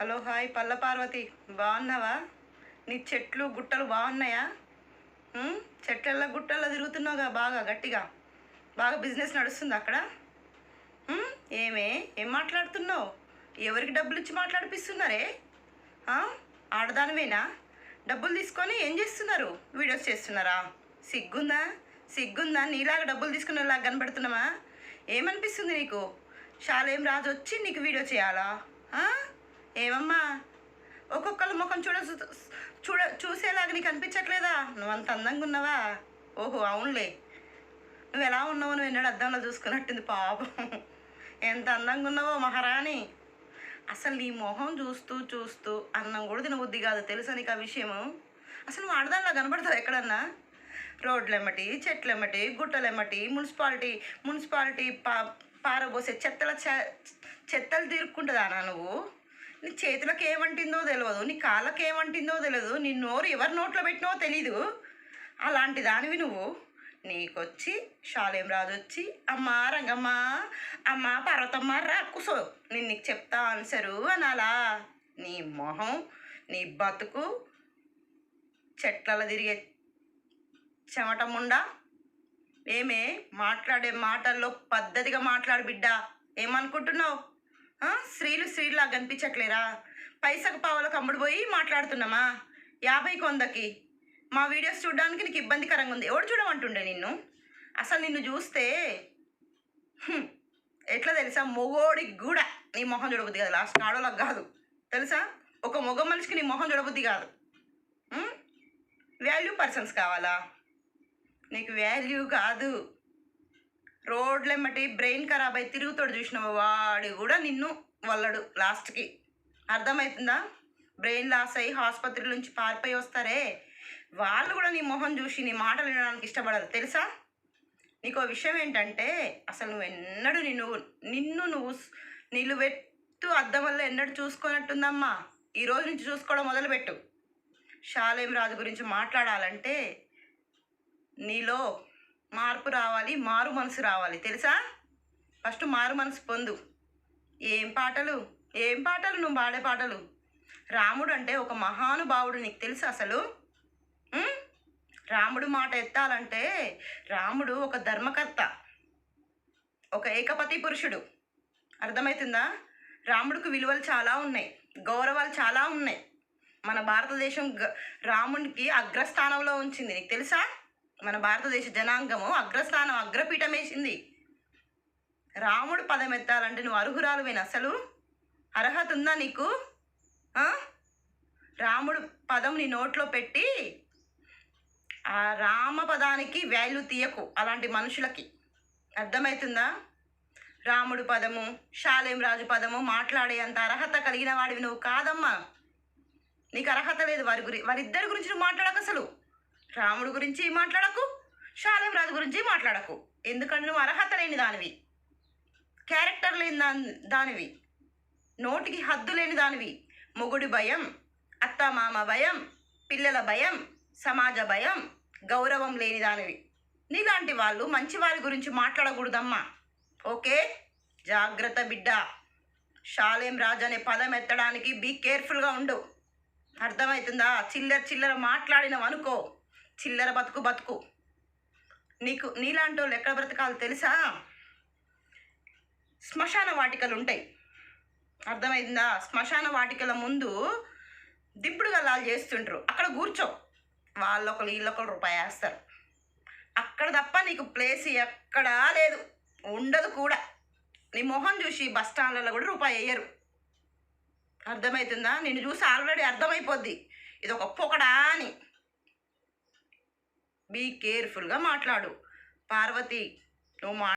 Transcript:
Hello hi పల్ల పార్వతి. బాగున్నావా? నీ చెట్లు గుట్టలు బాగున్నాయా? చెట్లల్లో గుట్టల్లో తిరుగుతున్నావుగా బాగా గట్టిగా. బాగా బిజినెస్ నడుస్తుంది అక్కడ? ఏమే? ఏం మాట్లాడుతున్నావు? ఎవరికి డబ్బులు ఇచ్చి మాట్లాడిపిస్తున్నారే? ఆడదానమేనా ఆడదానివేనా? డబ్బులు తీసుకొని ఏం చేస్తున్నారు? వీడియోస్ చేస్తున్నారా? సిగ్గుందా? సిగ్గుందా? నీలాగా డబ్బులు తీసుకునే లాగా కనబడుతున్నావా? ఏమనిపిస్తుంది నీకు? శాలేం రాజు వచ్చి నీకు వీడియో చేయాలా? ఏమమ్మా? ఒక్కొక్కళ్ళ ముఖం చూడ చూడ చూసేలాగా నీకు అనిపించట్లేదా? నువ్వు అంత అందంగా ఉన్నావా? ఓహో అవునులే. నువ్వు ఎలా ఉన్నావు నువ్వు ఎన్నడూ అద్దంలో చూసుకున్నట్టుంది పాపం. ఎంత అందంగా ఉన్నావో మహారాణి. అసలు నీ మొహం చూస్తూ చూస్తూ అన్నం కూడా తినబుద్ధి కాదు. తెలుసా నీకు ఆ విషయము? అసలు నువ్వు ఆడదానిలా కనబడతావు ఎక్కడన్నా? రోడ్లెమ్మటి చెట్లెమ్మటి గుట్టలెమ్మటి మున్సిపాలిటీ మున్సిపాలిటీ పా పారబోసే చెత్తల చె- చెత్తలు తీరుక్కుంటుందానా నువ్వు? నీ చేతులకు ఏమంటిందో తెలియదు నీ కాళ్ళకి ఏమంటిందో తెలియదు నీ నోరు ఎవరి నోట్లో పెట్టినో తెలీదు. అలాంటి దానివి నువ్వు. నీకొచ్చి షాలేం రాజు వచ్చి అమ్మా రంగమ్మ అమ్మ పర్వతమ్మ రా కుసో. నేను నీకు చెప్తా ఆన్సరు అనాలా? నీ మొహం నీ బతుకు చెట్లలో తిరిగే చెమటముండా ఏమే? మాట్లాడే మాటల్లో పద్ధతిగా మాట్లాడు బిడ్డ. ఏమనుకుంటున్నావు? స్త్రీలు స్త్రీలా కనిపించట్లేరా? పైసకు పావులకు అమ్ముడు పోయి మాట్లాడుతున్నామా? యాభై కొందకి. మా వీడియోస్ చూడడానికి నీకు ఇబ్బందికరంగా ఉంది. ఎవడు చూడమంటుండే నిన్ను? అసలు నిన్ను చూస్తే ఎట్లా తెలుసా? మొగోడికి కూడా నీ మొహం చూడబుద్ది కాదు. లాస్ట్ ఆడోళ్ళకి కాదు. తెలుసా? ఒక మొగ మనిషికి నీ మొహం చూడబుద్ది కాదు. వాల్యూ పర్సన్స్ కావాలా? నీకు వాల్యూ కాదు. రోడ్లెమ్మటి బ్రెయిన్ ఖరాబ్ అయి తిరుగుతాడు చూసినావు? వాడు కూడా నిన్ను వల్లడు లాస్ట్కి. అర్థమవుతుందా బ్రెయిన్ లాస్ అయ్యి ఆసుపత్రి నుంచి పారిపోయి వస్తారే? వాళ్ళు కూడా నీ మొహం చూసి నీ మాటలు వినడానికి ఇష్టపడరు. తెలుసా? నీకు విషయం ఏంటంటే అసలు నువ్వు ఎన్నడూ నిన్ను నిన్ను నువ్వు నిలువెత్తు అద్దం వల్ల ఎన్నడూ చూసుకున్నట్టుందమ్మా ఈ రోజు నుంచి చూసుకోవడం మొదలుపెట్టు. షాలేం రాజు గురించి మాట్లాడాలంటే నీలో మార్పు రావాలి మారు మనసు రావాలి. తెలుసా? ఫస్ట్ మారు మనసు పొందు. ఏం పాటలు? ఏం పాటలు నువ్వు పాడే పాటలు? రాముడు అంటే ఒక మహానుభావుడు నీకు తెలుసు అసలు? రాముడు మాట ఎత్తాలంటే రాముడు ఒక ధర్మకర్త ఒక ఏకపతి పురుషుడు. అర్థమవుతుందా రాముడికి విలువలు చాలా ఉన్నాయి గౌరవాలు చాలా ఉన్నాయి. మన భారతదేశం గ- రామునికి అగ్రస్థానంలో ఉంచింది. నీకు తెలుసా? మన భారతదేశ జనాంగము అగ్రస్థానం అగ్రపీఠం వేసింది. రాముడు పదం ఎత్తాలంటే నువ్వు అర్హురాలువేనా అసలు. అర్హత ఉందా నీకు? రాముడు పదం నీ నోట్లో పెట్టి ఆ రామ పదానికి వాల్యూ తీయకు అలాంటి మనుషులకి. అర్థమవుతుందా రాముడు పదము శాలేం రాజు పదము మాట్లాడే అంత అర్హత కలిగిన వాడివి నువ్వు కాదమ్మా. నీకు అర్హత లేదు వారి గురి వారిద్దరి గురించి నువ్వు మాట్లాడకు అసలు. రాముడు గురించి మాట్లాడకు శాలేం రాజు గురించి మాట్లాడకు. ఎందుకంటే నువ్వు అర్హత లేని దానివి. క్యారెక్టర్ లేని దాని దానివి. నోటికి హద్దు లేని దానివి. మొగుడి భయం అత్త మామ భయం పిల్లల భయం సమాజ భయం గౌరవం లేని దానివి. నీలాంటి వాళ్ళు మంచి వారి గురించి మాట్లాడకూడదమ్మా. ఓకే? జాగ్రత్త బిడ్డ. శాలేం రాజు అనే పదం ఎత్తడానికి బీ కేర్ఫుల్గా ఉండు. అర్థమవుతుందా? చిల్లర చిల్లర మాట్లాడినవనుకో. అనుకో చిల్లర బతుకు బతుకు. నీకు నీలాంటి వాళ్ళు ఎక్కడ బ్రతకాలో తెలుసా? శ్మశాన వాటికలు ఉంటాయి అర్థమైందా? శ్మశాన వాటికల ముందు దిప్పుడు గల్లాలు చేస్తుంటారు అక్కడ కూర్చో. వాళ్ళొకరు వీళ్ళొకరు రూపాయి వేస్తారు. అక్కడ తప్ప నీకు ప్లేస్ ఎక్కడా లేదు. ఉండదు కూడా. నీ మొహం చూసి బస్ స్టాండ్లలో కూడా రూపాయి వేయరు. అర్థమవుతుందా నిన్ను చూసి ఆల్రెడీ అర్థమైపోద్ది. ఇది ఒక పొకడా అని బీ కేర్ఫుల్గా మాట్లాడు. పార్వతి నువ్వు మా